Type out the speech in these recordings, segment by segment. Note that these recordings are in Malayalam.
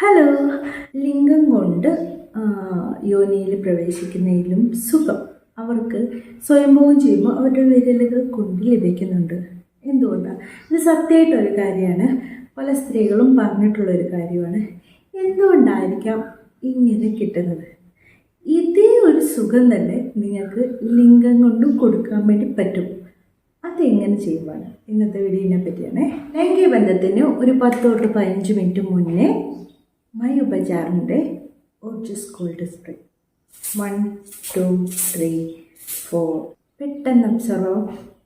ഹലോ. ലിംഗം കൊണ്ട് യോനിയിൽ പ്രവേശിക്കുന്നതിലും സുഖം. അവർക്ക് സ്വയംഭവം ചെയ്യുമ്പോൾ അവരുടെ വിരലുകൾ കൊണ്ട് ലഭിക്കുന്നുണ്ട്. എന്തുകൊണ്ടാണ് ഇത് സത്യമായിട്ടൊരു കാര്യമാണ്. പല സ്ത്രീകളും പറഞ്ഞിട്ടുള്ളൊരു കാര്യമാണ്. എന്തുകൊണ്ടായിരിക്കാം ഇങ്ങനെ കിട്ടുന്നത്? ഇതേ ഒരു സുഖം തന്നെ നിങ്ങൾക്ക് ലിംഗം കൊണ്ടും കൊടുക്കാൻ വേണ്ടി പറ്റും. അതെങ്ങനെ ചെയ്യുവാണ്? ഇന്നത്തെ വീഡിയോനെ പറ്റിയാണ്. ലൈംഗിക ബന്ധത്തിന് ഒരു പത്ത് തൊട്ട് പതിനഞ്ച് മിനിറ്റ് മുന്നേ മൈ ഉപചാറിന്റെ ഓർജസ് gold spray one two three four പെട്ടെന്ന് അബ്സർവ്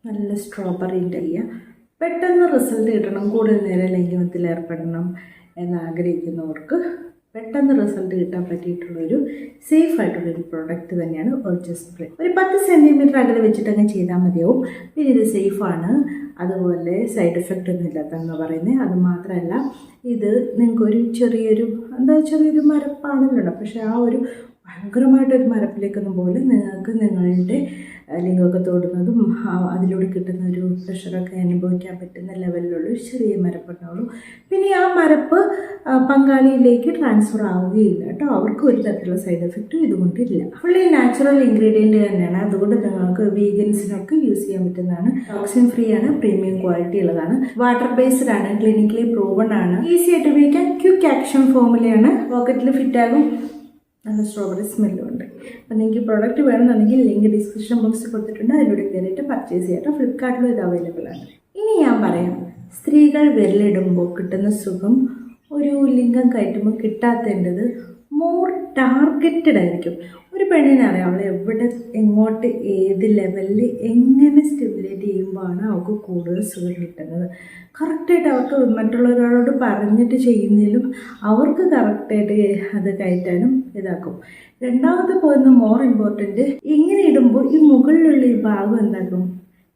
നല്ല സ്ട്രോബെറിന്റെ ചെയ്യുക പെട്ടെന്ന് റിസൾട്ട് കിട്ടണം. കൂടുതൽ നേരം ലൈംഗികത്തിൽ ഏർപ്പെടണം എന്ന് ആഗ്രഹിക്കുന്നവർക്ക് പെട്ടെന്ന് റിസൾട്ട് കിട്ടാൻ പറ്റിയിട്ടുള്ളൊരു സേഫ് ആയിട്ടുള്ളൊരു പ്രോഡക്റ്റ് തന്നെയാണ് ഒർജസ് സ്പ്രേ ഒരു പത്ത് സെന്റിമീറ്റർ അകലെ വെച്ചിട്ട് ചെയ്താൽ മതിയാവും. പിന്നെ ഇത് സേഫാണ് അതുപോലെ സൈഡ് എഫക്റ്റ് ഒന്നും ഇല്ലാത്തതെന്ന് പറയുന്നത്. അത് മാത്രമല്ല ഇത് നിങ്ങൾക്കൊരു ചെറിയൊരു എന്താ ഒരു മരപ്പാണല്ലോ. പക്ഷേ ആ ഒരു ഭയങ്കരമായിട്ടൊരു മരപ്പിലേക്കൊന്നും പോലെ നിങ്ങൾക്ക് നിങ്ങളുടെ ലിംഗമൊക്കെ തൊടുന്നതും അതിലൂടെ കിട്ടുന്ന ഒരു പ്രഷറൊക്കെ അനുഭവിക്കാൻ പറ്റുന്ന ലെവലിലുള്ള ഒരു ചെറിയ മരപ്പുണ്ടാവുള്ളൂ പിന്നെ ആ മരപ്പ് പങ്കാളിയിലേക്ക് ട്രാൻസ്ഫർ ആവുകയില്ല കേട്ടോ. അവർക്ക് ഒരു തരത്തിലുള്ള സൈഡ് എഫക്റ്റും ഇതുകൊണ്ടില്ല. ഫുള്ളി നാച്ചുറൽ ഇൻഗ്രീഡിയന്റ് തന്നെയാണ്. അതുകൊണ്ട് നിങ്ങൾക്ക് വീഗൻസിനൊക്കെ യൂസ് ചെയ്യാൻ പറ്റുന്നതാണ്. ടോക്സിൻ ഫ്രീ ആണ് പ്രീമിയം ക്വാളിറ്റി ഉള്ളതാണ്. വാട്ടർ ബേസ്ഡ് ആണ് ക്ലിനിക്കലി പ്രൂവൺ ആണ്. ഈസി ആയിട്ട് ഉപയോഗിക്കാൻ ക്യുക്ക് ആക്ഷൻ ഫോമിലാണ് പോക്കറ്റിൽ ഫിറ്റ് ആകും. നല്ല സ്ട്രോബെറി സ്മെല്ലും ഉണ്ട്. അപ്പം നിങ്ങൾക്ക് പ്രോഡക്റ്റ് വേണമെന്നുണ്ടെങ്കിൽ ലിങ്ക് ഡിസ്ക്രിപ്ഷൻ ബോക്സിൽ കൊടുത്തിട്ടുണ്ട്. അതിലൂടെ കയറിയിട്ട് പർച്ചേസ് ചെയ്യാം. ഫ്ലിപ്കാർട്ടിലും ഇത് അവൈലബിൾ ആണ്. ഇനി ഞാൻ പറയാം സ്ത്രീകൾ വിരലിടുമ്പോൾ കിട്ടുന്ന സുഖം ഒരു ലിംഗം കയറ്റുമ്പോൾ കിട്ടാത്തേണ്ടത് മോർ ടാർഗറ്റഡ് ആയിരിക്കും. ഒരു പെണ്ണിനെ അറിയാം. അവൾ എവിടെ എങ്ങോട്ട് ഏത് ലെവലിൽ എങ്ങനെ സ്റ്റിമുലേറ്റ് ചെയ്യുമ്പോഴാണ് അവൾക്ക് കൂടുതൽ സുഖം കിട്ടുന്നത്. കറക്റ്റായിട്ട് അവർക്ക് മറ്റുള്ളവരോട് പറഞ്ഞിട്ട് ചെയ്യുന്നതിലും അവർക്ക് കറക്റ്റായിട്ട് അത് കയറ്റാനും ഇതാക്കും. രണ്ടാമത്തെ പോകുന്ന മോർ ഇമ്പോർട്ടന്റ് ഇങ്ങനെ ഇടുമ്പോൾ ഈ മുകളിലുള്ള ഈ ഭാഗം എന്താക്കും?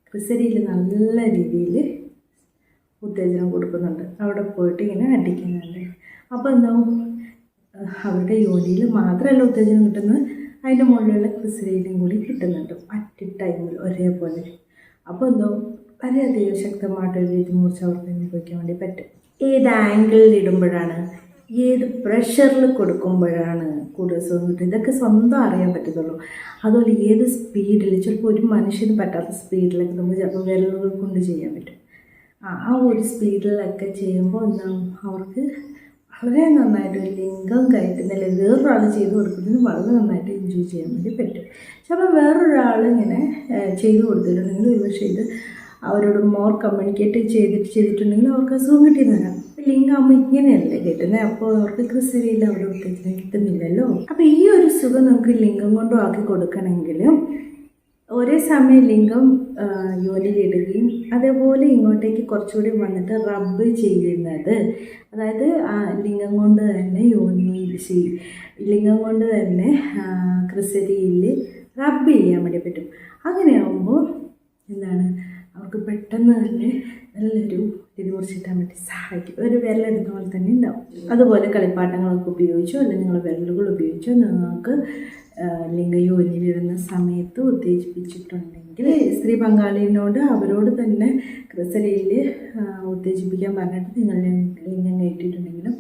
ക്രിസരിയിൽ നല്ല രീതിയിൽ ഉത്തേജനം കൊടുക്കുന്നുണ്ട്. അവിടെ പോയിട്ട് ഇങ്ങനെ അടിക്കുന്നുണ്ട് അപ്പോൾ എന്താവും? അവരുടെ യോനിയിൽ മാത്രമല്ല ഉത്തേജനം കിട്ടുന്നത്. അതിന്റെ മുകളിലുള്ള ക്രിസരിയിലും കൂടി കിട്ടുന്നുണ്ട്. അറ്റ് ടൈമിൽ ഒരേപോലെ. അപ്പോൾ എന്തോ വളരെയധികം ശക്തമായിട്ടൊരു രീതി മുറിച്ച് അവർക്ക് അനുഭവിക്കാൻ വേണ്ടി പറ്റും. ഏത് ആംഗിളിൽ ഇടുമ്പോഴാണ് ഏത് പ്രഷറിൽ കൊടുക്കുമ്പോഴാണ് കൂടുതൽ കിട്ടുന്നത് ഇതൊക്കെ സ്വന്തം അറിയാൻ പറ്റത്തുള്ളൂ. അതുപോലെ ഏത് സ്പീഡിൽ ചിലപ്പോൾ ഒരു മനുഷ്യന് പറ്റാത്ത സ്പീഡിലൊക്കെ നമുക്ക് ചിലപ്പോൾ വിരലുകൾ കൊണ്ട് ചെയ്യാൻ പറ്റും. ആ ഒരു സ്പീഡിലൊക്കെ ചെയ്യുമ്പോൾ എന്താ അവർക്ക് വളരെ നന്നായിട്ട് ലിംഗം കയറ്റുന്നില്ല വേറൊരാൾ ചെയ്ത് കൊടുക്കുന്നത് വളരെ നന്നായിട്ട് എൻജോയ് ചെയ്യാൻ വേണ്ടി പറ്റും. പക്ഷെ വേറൊരാൾ ഇങ്ങനെ ചെയ്തു കൊടുത്തിട്ടുണ്ടെങ്കിൽ ഒരുപക്ഷെ ഇത് അവരോട് മോർ കമ്മ്യൂണിക്കേറ്റ് ചെയ്തിട്ട് ചെയ്തിട്ടുണ്ടെങ്കിൽ അവർക്ക് അസുഖം കിട്ടിയെന്ന് വരാം. ആകുമ്പോൾ ഇങ്ങനെയല്ലേ കിട്ടുന്നത് അപ്പോൾ അവർക്ക് ക്രിസ്തരിയിൽ അവരുടെ ഉത്തേജനം കിട്ടുന്നില്ലല്ലോ. അപ്പോൾ ഈ ഒരു സുഖം നമുക്ക് ലിംഗം കൊണ്ടും ആക്കി കൊടുക്കണമെങ്കിൽ ഒരേ സമയം ലിംഗം യോനിയിലിടുകയും അതേപോലെ ഇങ്ങോട്ടേക്ക് കുറച്ചുകൂടി വന്നിട്ട് റബ്ബ് ചെയ്യുന്നത്. അതായത് ലിംഗം കൊണ്ട് തന്നെ യോനിയിൽ ലിംഗം കൊണ്ട് തന്നെ ക്രിസരിയിൽ റബ്ബ് ചെയ്യാൻ വേണ്ടി പറ്റും. അങ്ങനെയാകുമ്പോൾ എന്താണ്? അവർക്ക് പെട്ടെന്ന് തന്നെ നല്ലൊരു ഇത് കുറിച്ചിട്ടാൻ വേണ്ടി സഹായിക്കും. ഒരു വിരലെടുത്ത പോലെ തന്നെ ഉണ്ടാവും. അതുപോലെ കളിപ്പാട്ടങ്ങളൊക്കെ ഉപയോഗിച്ചോ അല്ലെങ്കിൽ നിങ്ങൾ വിരലുകൾ ഉപയോഗിച്ചോ നിങ്ങൾക്ക് ആ, ലിംഗയോനിലിടുന്ന സമയത്ത് ഉത്തേജിപ്പിച്ചിട്ടുണ്ടെങ്കിൽ സ്ത്രീ പങ്കാളിനോട് അവരോട് തന്നെ ക്രിസലയിൽ ഉത്തേജിപ്പിക്കാൻ പറഞ്ഞിട്ട് നിങ്ങൾ ലിംഗം കയറ്റിയിട്ടുണ്ടെങ്കിലും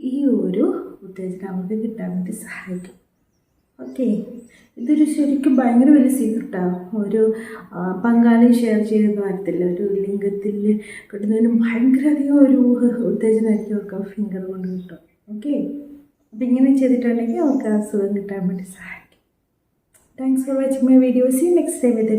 ഈ ഒരു ഉത്തേജനം അവർക്ക് കിട്ടാൻ വേണ്ടി സഹായിക്കും. ഓക്കെ. ഇതൊരു ശരിക്കും ഭയങ്കര വലിയ സീക്രട്ടാണ് ഒരു പങ്കാളി ഷെയർ ചെയ്യുന്ന വരത്തില്ല ഒരു ലിംഗത്തിൽ കിട്ടുന്നതിന് ഭയങ്കര അധികം ഒരു ഉത്തേജനമായിരിക്കും അവർക്ക് ഫിംഗർ കൊണ്ട് കിട്ടും. ഓക്കെ. ഇങ്ങനെ ചെയ്തിട്ടുണ്ടെങ്കിൽ അവർക്ക് അസുഖം കിട്ടാൻ വേണ്ടി സഹായിക്കും. Thanks for watching my videos next time with